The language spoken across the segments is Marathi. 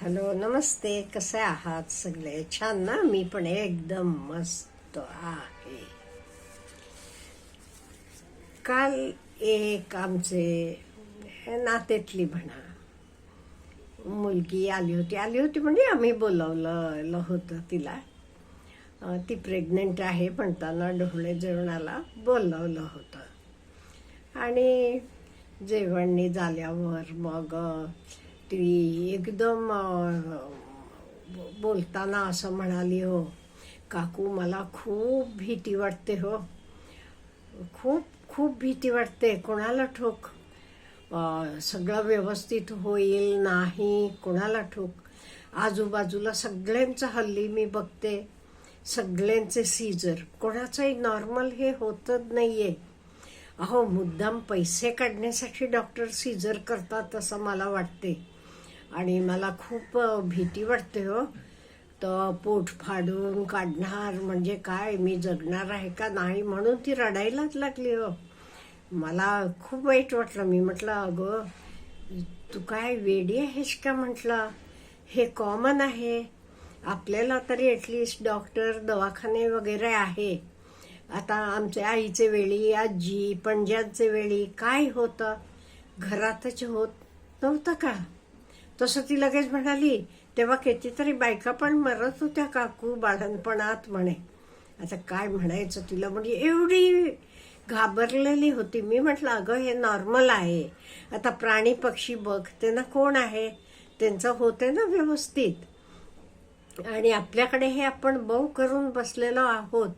हॅलो नमस्ते. कसे आहात सगळे? छान ना? मी पण एकदम मस्त आहे. काल एक आमचे नातेतली म्हणा मुलगी आली होती. आली होती म्हणजे आम्ही बोलावलं होतं तिला. ती प्रेग्नेंट आहे म्हणताना ढोळे जेवणाला बोलवलं होतं. आणि जेवणी झाल्यावर मग अ, एकदम बोलताना असं म्हणाली हो काकू मला खूप भीती वाटते हो. खूप खूप भीती वाटते. कोणाला ठोक? सगळं व्यवस्थित होईल नाही कोणाला ठोक? आजूबाजूला सगळ्यांचं हल्ली मी बघते. सगळ्यांचे सीजर. कोणाचंही नॉर्मल हे होतच आहे अहो मुद्दाम पैसे काढण्यासाठी डॉक्टर सीजर करतात असं मला वाटते. आणि मला खूप भीती वाटते हो. तर पोट फाडून काढणार म्हणजे काय? मी जगणार आहे का नाही म्हणून ती रडायलाच लागली हो. मला खूप वाईट वाटलं. मी म्हटलं अगं तू काय वेडी आहेस का? म्हटलं हे कॉमन आहे. आपल्याला तरी ॲटलिस्ट डॉक्टर दवाखाने वगैरे आहे. आता आमच्या आईचे वेळी आजी पणज्यांचे वेळी काय होतं? घरातच होत नव्हतं का? तसं ती लगेच म्हणाली तेव्हा कितीतरी बायका पण मरत होत्या काकू बाळणपणात म्हणे. आता काय म्हणायचं तिला? म्हणजे एवढी घाबरलेली होती. मी म्हटलं अगं हे नॉर्मल आहे. आता प्राणी पक्षी बघ त्यांना कोण आहे? त्यांचं होते ना व्यवस्थित. आणि आपल्याकडे हे आपण बऊ करून बसलेलो आहोत.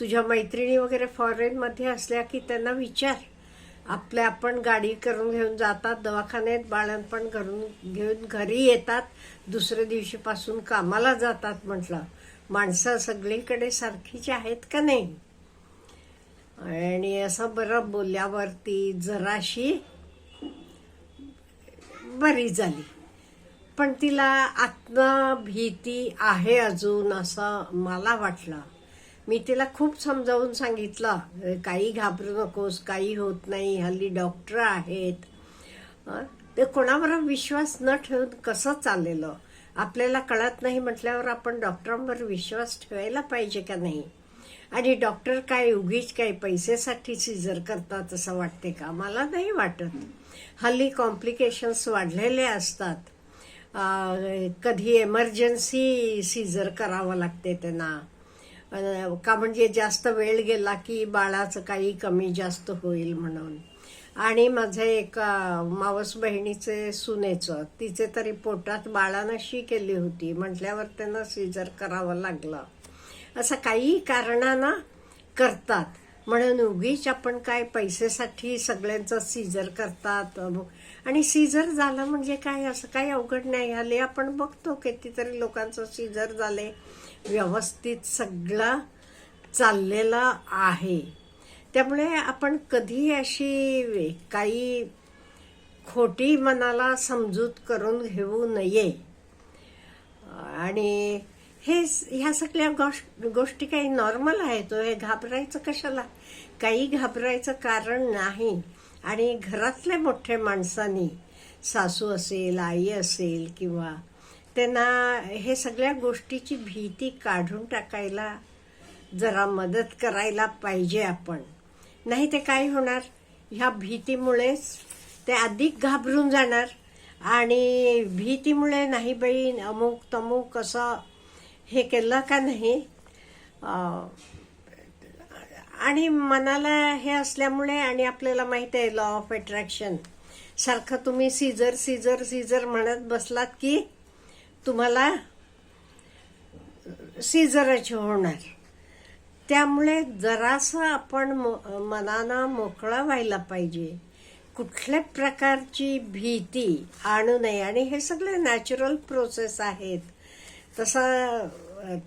तुझ्या मैत्रिणी वगैरे फॉरेनमध्ये असल्या की त्यांना विचार. आपल्या आपण गाडी करून घेऊन जातात दवाखान्यात बाळणपण करून घेऊन घरी येतात. दुसऱ्या दिवशीपासून कामाला जातात म्हटलं. माणसं सगळीकडे सारखीची आहेत का नाही? आणि असं बरं बोलल्यावरती जराशी बरी झाली. पण तिला आत्म भीती आहे अजून असं मला वाटलं. मी तिला खूप समजावून सांगितलं काही घाबरू नकोस काही होत नाही हल्ली डॉक्टर आहेत. ते कोणावर विश्वास न ठेवून कसं चाललेलं? आपल्याला कळत नाही म्हटल्यावर आपण डॉक्टरांवर विश्वास ठेवायला पाहिजे का नाही? आणि डॉक्टर काय उगीच काय पैसेसाठी सिजर करतात असं वाटते का? मला नाही वाटत. हल्ली कॉम्प्लिकेशन्स वाढलेले असतात. कधी एमर्जन्सी सीझर करावं लागते त्यांना. का म्हणजे जास्त वेळ गेला की बाळाचं काही कमी जास्त होईल म्हणून. आणि माझं एक मावस बहिणीचे सुनेचं तिचे तरी पोटात बाळानं शी केली होती. म्हटल्यावर त्यांना सीझर करावं लागलं. असं काही कारणांना करतात. म्हणून उगीच आपण काय पैसेसाठी सगळ्यांचं सीजर करतात? आणि सीझर झालं म्हणजे काय असं काही अवघड नाही. आले आपण बघतो कितीतरी लोकांचं सीझर झाले व्यवस्थित सगळं चाललेलं आहे. त्यामुळे आपण कधी अशी काही खोटी मनाला समजूत करून घेऊ नये. आणि हे ह्या सगळ्या गोष्ट गोष्टी काही नॉर्मल आहेत. हे घाबरायचं कशाला? काही घाबरायचं कारण नाही. आणि घरातल्या मोठ्या माणसांनी सासू असेल आई असेल किंवा त्यांना हे सगळ्या गोष्टीची भीती काढून टाकायला जरा मदत करायला पाहिजे आपण. नाही ते काय होणार? ह्या भीतीमुळेच ते अधिक घाबरून जाणार. आणि भीतीमुळे नाही बाई अमुक तमुक असं हे केलं का नाही? आणि मनाला हे असल्यामुळे आणि आपल्याला माहिती आहे लॉ ऑफ अट्रॅक्शन सारखं तुम्ही सीझर सीझर सीझर म्हणत बसलात की तुम्हाला सीझरच होणार. त्यामुळे जरासं आपण मो- मनानं मोकळा व्हायला पाहिजे. कुठल्या प्रकारची भीती आणू नये. आणि हे सगळे नॅचरल प्रोसेस आहेत. तसं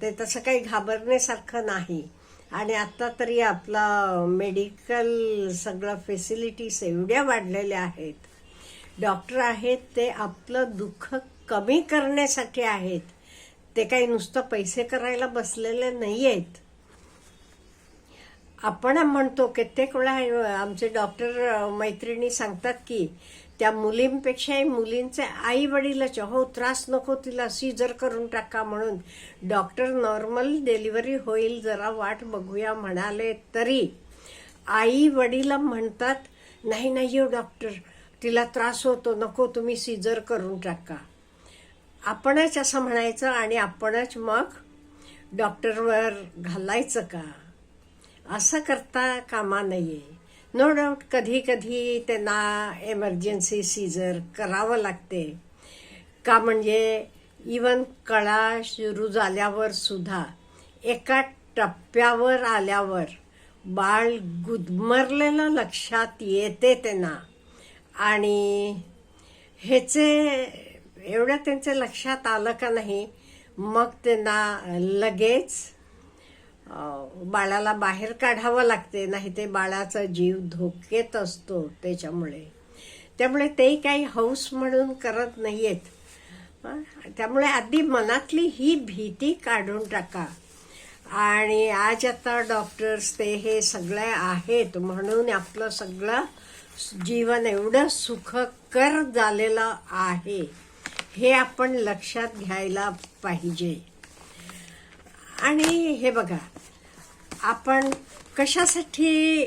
ते तसं काही घाबरण्यासारखं नाही. आणि आता तरी आपला मेडिकल सगळं फेसिलिटीज एवढ्या वाढलेल्या आहेत. डॉक्टर आहेत ते आपलं दुःख कमी करण्यासाठी आहेत. ते काही नुसतं पैसे करायला बसलेले नाही आहेत आपण म्हणतो कित्येक वेळा आमचे डॉक्टर मैत्रिणी सांगतात की त्या मुलींपेक्षाही मुलींचे आई वडीलच हो त्रास नको तिला सीजर करून टाका म्हणून डॉक्टर नॉर्मल डिलिव्हरी होईल जरा वाट बघूया म्हणाले तरी. आई वडील म्हणतात नाही नाही हो डॉक्टर तिला त्रास होतो नको तुम्ही सीजर करून टाका. आपणच असं म्हणायचं आणि आपणच मग डॉक्टरवर घालायचं का? असं करता कामा नये. नो डाऊट कधी कधी त्यांना एमर्जन्सी सीजर करावं लागते. का म्हणजे इवन कळा सुरू झाल्यावर सुद्धा एका टप्प्यावर आल्यावर बाळ गुदमरलेलं लक्षात येते त्यांना. आणि ह्याचे एवढं त्यांच्या लक्षात आलं का नाही मग त्यांना लगेच बाळाला बाहेर काढावं लागते नाही ते बाळाचा जीव धोक्यात असतो त्याच्यामुळे. त्यामुळे ते काही हौस म्हणून करत नाहीयेत. आहेत त्यामुळे आधी मनातली ही भीती काढून टाका. आणि आज आता डॉक्टर्स ते हे सगळे आहेत म्हणून आपलं सगळं जीवन एवढं सुखकर झालेलं आहे हे आपण लक्षात घ्यायला पाहिजे. आणि हे बघा आपण कशासाठी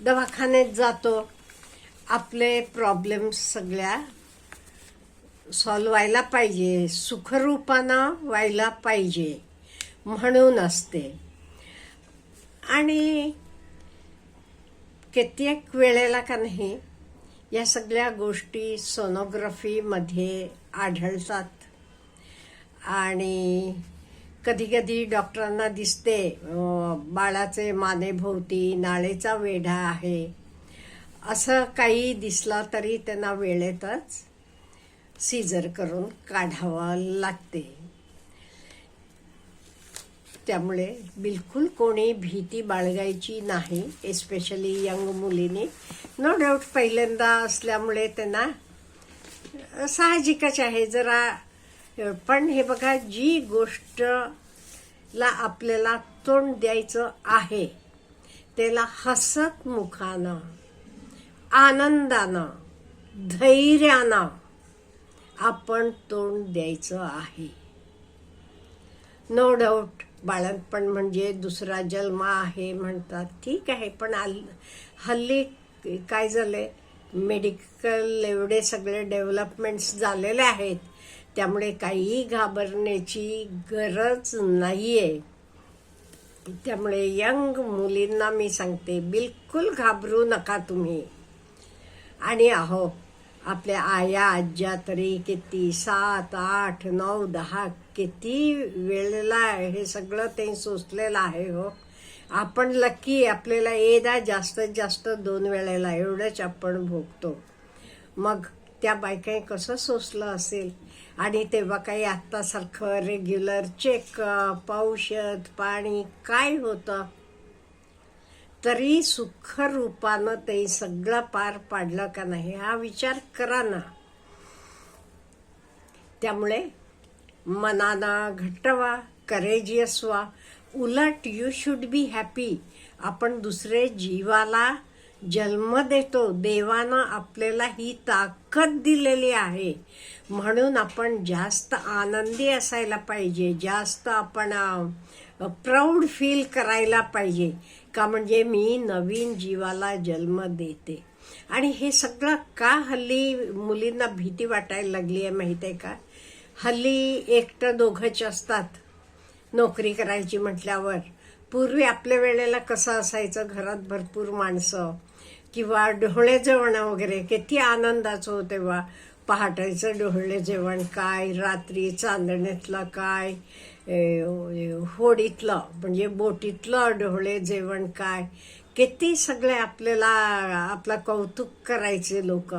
दवाखान्यात जातो? आपले प्रॉब्लेम्स सगळ्या सॉल्व व्हायला पाहिजे. सुखरूपानं व्हायला पाहिजे म्हणून असते. आणि कित्येक वेळेला का नाही या सगळ्या गोष्टी सोनोग्राफीमध्ये आढळतात. आणि कधी कधी डॉक्टरांना दिसते बाळाचे मानेभोवती नाळेचा वेढा आहे. असं काही दिसला तरी त्यांना वेळेतच सीजर करून काढावं लागते. त्यामुळे बिलकुल कोणी भीती बाळगायची नाही एस्पेशली यंग मुलीने. नो डाऊट पहिल्यांदा असल्यामुळे त्यांना साहजिकच आहे. जरा पण हे बघा जी गोष्ट ला आपल्याला तोंड द्यायचं आहे त्याला हसत मुखानं आनंदानं धैर्यानं आपण तोंड द्यायचं आहे. नो डाऊट बाळणपण म्हणजे दुसरा जन्म आहे म्हणतात. ठीक आहे पण आल हल्ली काय झालंय? मेडिकल एवढे सगळे डेव्हलपमेंट्स झालेले आहेत. त्यामुळे काही घाबरण्याची गरज नाही आहे त्यामुळे यंग मुलींना मी सांगते बिलकुल घाबरू नका तुम्ही. आणि अहो आपल्या आया आज्या तरी किती सात आठ नऊ दहा किती वेळेला हे सगळं ते सोसलेलं आहे हो. आपण लकी आपल्याला येदा जास्तीत जास्त दोन वेळेला एवढंच आपण भोगतो. मग त्या बायकाने कसं सोसलं असेल? आणि तेव्हा काही आत्तासारखं रेग्युलर चेकअप औषध पाणी काय होतं? तरी सुखरूपानं ते सगळं पार पाडलं का नाही हा विचार करा ना. त्यामुळे मनानं घट्ट व्हा करेजियस व्हा. उलट यू शुड बी हॅपी आपण दुसरे जीवाला जन्म देतो देवानं आपल्याला ही ताकद दिलेली आहे. म्हणून आपण जास्त आनंदी असायला पाहिजे जास्त आपण प्राऊड फील करायला पाहिजे. का म्हणजे मी नवीन जीवाला जन्म देते. आणि हे सगळं का हल्ली मुलींना भीती वाटायला लागली आहे माहिती आहे का? हल्ली एकटं दोघंच असतात नोकरी करायची म्हटल्यावर. पूर्वी आपल्या वेळेला कसं असायचं? घरात भरपूर माणसं किंवा ढोळे जेवण वगैरे किती आनंदाचं हो तेव्हा पहाटायचं डोहळे जेवण काय रात्री चांदण्यातलं काय होडीतलं म्हणजे बोटीतलं डोहळे जेवण काय किती सगळे आपल्याला आपलं कौतुक करायचे लोक.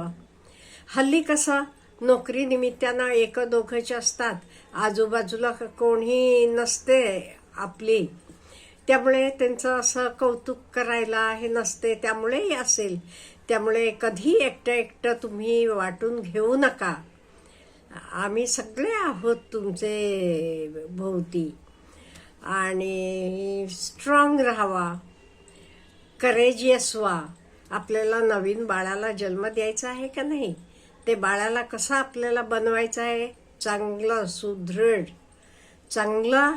हल्ली कसं नोकरी निमित्तानं एक दोघंच असतात. आजूबाजूला कोणी नसते आपली. त्यामुळे त्यांचं असं कौतुक करायला हे नसते त्यामुळेही असेल. त्यामुळे कधी एकटं एकटं तुम्ही वाटून घेऊ नका. आम्ही सगळे आहोत तुमचे भोवती. आणि स्ट्रॉंग राहावा. करेजियस व्हा आपल्याला नवीन बाळाला जन्म द्यायचा आहे का नाही? ते बाळाला कसं आपल्याला बनवायचं आहे? चांगलं सुदृढ. चांगलं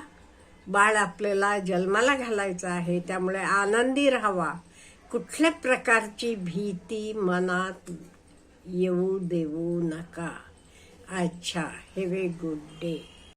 बाळ आपल्याला जन्माला घालायचं आहे त्यामुळे आनंदी राहावा. कुठल्या प्रकारची भीती मनात येऊ देऊ नका. अच्छा हॅव ए गुड डे